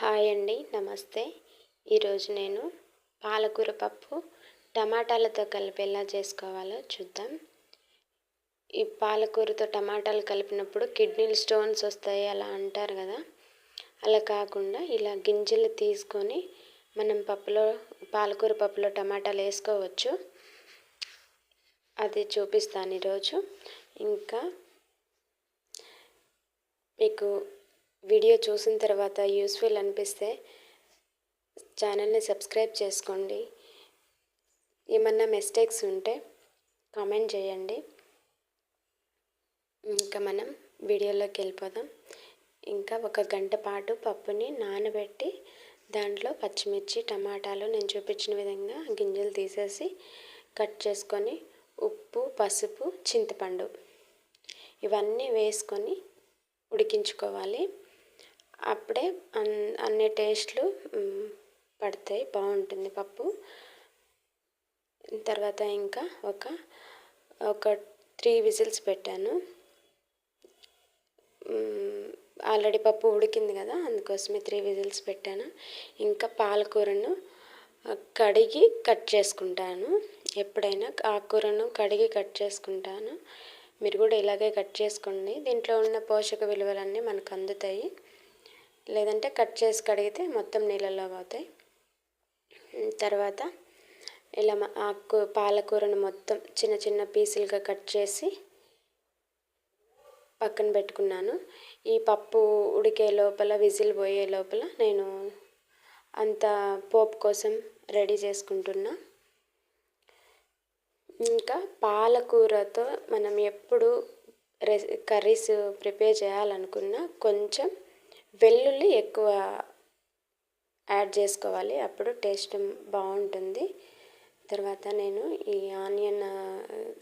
Hi అండి నమస్తే. ఈరోజు నేను పాలకూర పప్పు టమాటాలతో కలిపి ఎలా చేసుకోవాలో చూద్దాం. ఈ పాలకూరతో టమాటాలు కలిపినప్పుడు కిడ్నీలు స్టోన్స్ వస్తాయి అలా అంటారు కదా. అలా కాకుండా ఇలా గింజలు తీసుకొని మనం పప్పులో పాలకూర పప్పులో టమాటాలు వేసుకోవచ్చు. అది చూపిస్తాను ఈరోజు. ఇంకా మీకు వీడియో చూసిన తర్వాత యూస్ఫుల్ అనిపిస్తే ఛానల్ని సబ్స్క్రైబ్ చేసుకోండి. ఏమన్నా మిస్టేక్స్ ఉంటే కామెంట్ చేయండి. ఇంకా మనం వీడియోలోకి వెళ్ళిపోదాం. ఇంకా ఒక గంట పాటు పప్పుని నానబెట్టి దాంట్లో పచ్చిమిర్చి టమాటాలు నేను చూపించిన విధంగా గింజలు తీసేసి కట్ చేసుకొని ఉప్పు పసుపు చింతపండు ఇవన్నీ వేసుకొని ఉడికించుకోవాలి. అప్పుడే అన్ అన్ని టేస్ట్లు పడతాయి. బాగుంటుంది పప్పు. తర్వాత ఇంకా ఒక ఒక త్రీ విజిల్స్ పెట్టాను. ఆల్రెడీ పప్పు ఉడికింది కదా అందుకోసమే త్రీ విజిల్స్ పెట్టాను. ఇంకా పాలకూరను కడిగి కట్ చేసుకుంటాను. ఎప్పుడైనా ఆకుకూరను కడిగి కట్ చేసుకుంటాను. మీరు కూడా ఇలాగే కట్ చేసుకోండి. దీంట్లో ఉన్న పోషక విలువలన్నీ మనకు అందుతాయి. లేదంటే కట్ చేసి కడిగితే మొత్తం నీళ్ళలో పోతాయి. తర్వాత ఇలా ఆకు పాలకూరను మొత్తం చిన్న చిన్న పీసులుగా కట్ చేసి పక్కన పెట్టుకున్నాను. ఈ పప్పు ఉడికే లోపల విజిల్ పోయే లోపల నేను అంత పోపు కోసం రెడీ చేసుకుంటున్నా. ఇంకా పాలకూరతో మనం ఎప్పుడు రెస్ కర్రీస్ ప్రిపేర్ చేయాలనుకున్నా కొంచెం వెల్లుల్లి ఎక్కువ యాడ్ చేసుకోవాలి. అప్పుడు టేస్ట్ బాగుంటుంది. తర్వాత నేను ఈ ఆనియన్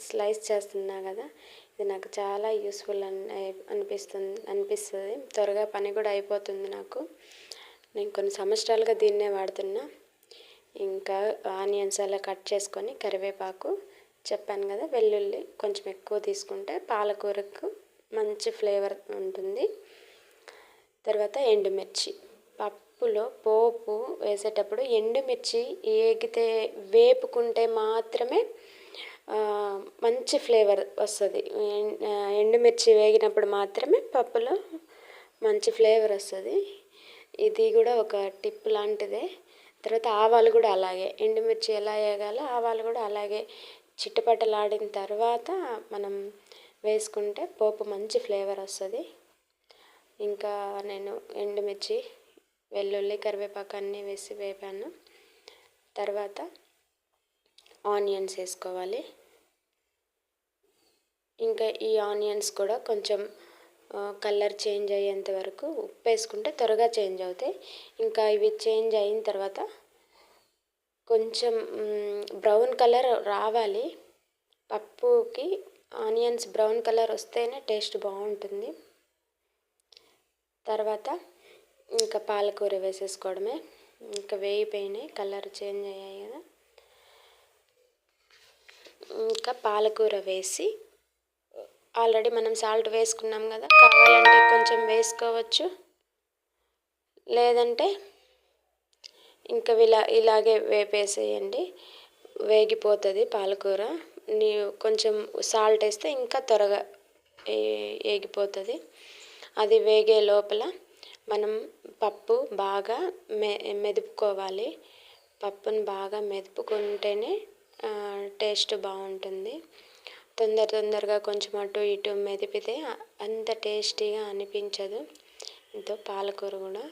స్లైస్ చేస్తున్నా కదా ఇది నాకు చాలా యూస్ఫుల్ అని అనిపిస్తుంది అనిపిస్తుంది. త్వరగా పని కూడా అయిపోతుంది నాకు. నేను కొన్ని సంవత్సరాలుగా దీన్నే వాడుతున్నా. ఇంకా ఆనియన్స్ అలా కట్ చేసుకొని కరివేపాకు చెప్పాను కదా వెల్లుల్లి కొంచెం ఎక్కువ తీసుకుంటే పాలకూరకు మంచి ఫ్లేవర్ ఉంటుంది. తర్వాత ఎండుమిర్చి. పప్పులో పోపు వేసేటప్పుడు ఎండుమిర్చి ఏగితే వేపుకుంటే మాత్రమే మంచి ఫ్లేవర్ వస్తుంది. ఎండుమిర్చి వేగినప్పుడు మాత్రమే పప్పులో మంచి ఫ్లేవర్ వస్తుంది. ఇది కూడా ఒక టిప్ లాంటిదే. తర్వాత ఆవాలు కూడా అలాగే. ఎండుమిర్చి ఎలా వేగాలో ఆవాలు కూడా అలాగే. చిట్టుపట్టలాడిన తర్వాత మనం వేసుకుంటే పోపు మంచి ఫ్లేవర్ వస్తుంది. ఇంకా నేను ఎండుమిర్చి వెల్లుల్లి కరివేపాకు అన్నీ వేసి వేపాను. తర్వాత ఆనియన్స్ వేసుకోవాలి. ఇంకా ఈ ఆనియన్స్ కూడా కొంచెం కలర్ చేంజ్ అయ్యేంత వరకు ఉప్పు వేసుకుంటే త్వరగా చేంజ్ అవుతాయి. ఇంకా ఇవి చేంజ్ అయిన తర్వాత కొంచెం బ్రౌన్ కలర్ రావాలి. పప్పుకి ఆనియన్స్ బ్రౌన్ కలర్ వస్తేనే టేస్ట్ బాగుంటుంది. తర్వాత ఇంకా పాలకూర వేసేసుకోవడమే. ఇంకా వేయిపోయినాయి కలర్ చేంజ్ అయ్యాయి కదా. ఇంకా పాలకూర వేసి ఆల్రెడీ మనం సాల్ట్ వేసుకున్నాం కదా. కావాలంటే కొంచెం వేసుకోవచ్చు. లేదంటే ఇంకా ఇలా ఇలాగే వేపేసేయండి వేగిపోతుంది పాలకూర. నీ కొంచెం సాల్ట్ వేస్తే ఇంకా త్వరగా వేగిపోతుంది అది వేగే లోపల మనం పప్పు బాగా మె మెదుపుకోవాలి. పప్పును బాగా మెదుపుకుంటేనే టేస్ట్ బాగుంటుంది. తొందర తొందరగా కొంచెం అటు ఇటు మెదిపితే అంత టేస్టీగా అనిపించదు. ఇంతో పాలకూర కూడా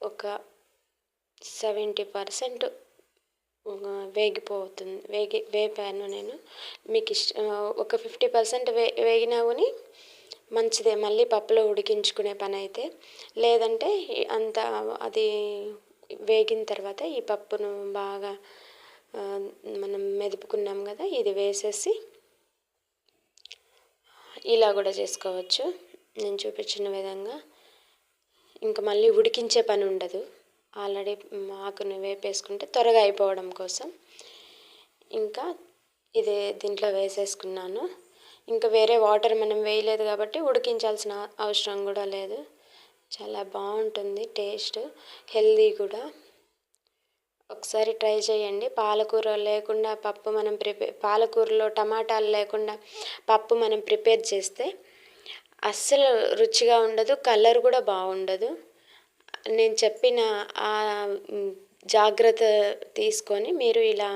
ఒక సెవెంటీ పర్సెంట్ వేగిపోతుంది. వేగి వేపాను నేను. మీకు ఇష్టం ఒక ఫిఫ్టీ పర్సెంట్ వే వేగినా కానీ మంచిదే మళ్ళీ పప్పులో ఉడికించుకునే పని అయితే లేదంటే అంత అది వేగిన తర్వాత ఈ పప్పును బాగా మనం మెదుపుకున్నాం కదా ఇది వేసేసి ఇలా కూడా చేసుకోవచ్చు. నేను చూపించిన విధంగా. ఇంకా మళ్ళీ ఉడికించే పని ఉండదు. ఆల్రెడీ ఆకును వేపేసుకుంటే త్వరగా అయిపోవడం కోసం. ఇంకా ఇదే దీంట్లో వేసేసుకున్నాను. ఇంకా వేరే వాటర్ మనం వేయలేదు కాబట్టి ఉడికించాల్సిన అవసరం కూడా లేదు. చాలా బాగుంటుంది టేస్ట్. హెల్దీ కూడా. ఒకసారి ట్రై చేయండి. పాలకూర లేకుండా పప్పు మనం ప్రిపేర్ పాలకూరలో టమాటాలు లేకుండా పప్పు మనం ప్రిపేర్ చేస్తే అస్సలు రుచిగా ఉండదు కలర్ కూడా బాగుండదు. నేను చెప్పిన ఆ జాగ్రత్త తీసుకొని మీరు ఇలా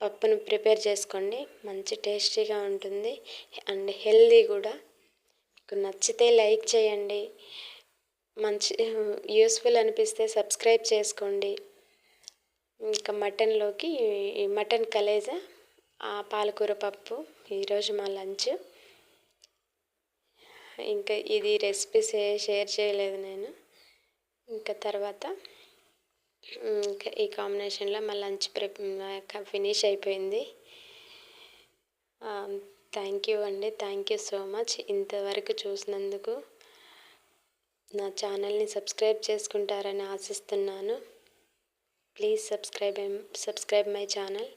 పప్పును ప్రిపేర్ చేసుకోండి. మంచి టేస్టీగా ఉంటుంది. అండ్ హెల్దీ కూడా. మీకు నచ్చితే లైక్ చేయండి. మంచి యూస్ఫుల్ అనిపిస్తే సబ్స్క్రైబ్ చేసుకోండి. ఇంకా మటన్లోకి ఈ మటన్ కలేజా పాలకూర పప్పు ఈరోజు మా లంచ్. ఇంకా ఇది రెసిపీ షేర్ చేయలేదు నేను. ఇంకా తర్వాత ఇంకా ఈ కాంబినేషన్లో మా లంచ్ ప్రిప్ ఫినిష్ అయిపోయింది. థ్యాంక్ యూ అండి. థ్యాంక్ యూ సో మచ్ ఇంతవరకు చూసినందుకు. నా ఛానల్ని సబ్స్క్రైబ్ చేసుకుంటారని ఆశిస్తున్నాను. Please subscribe subscribe my channel.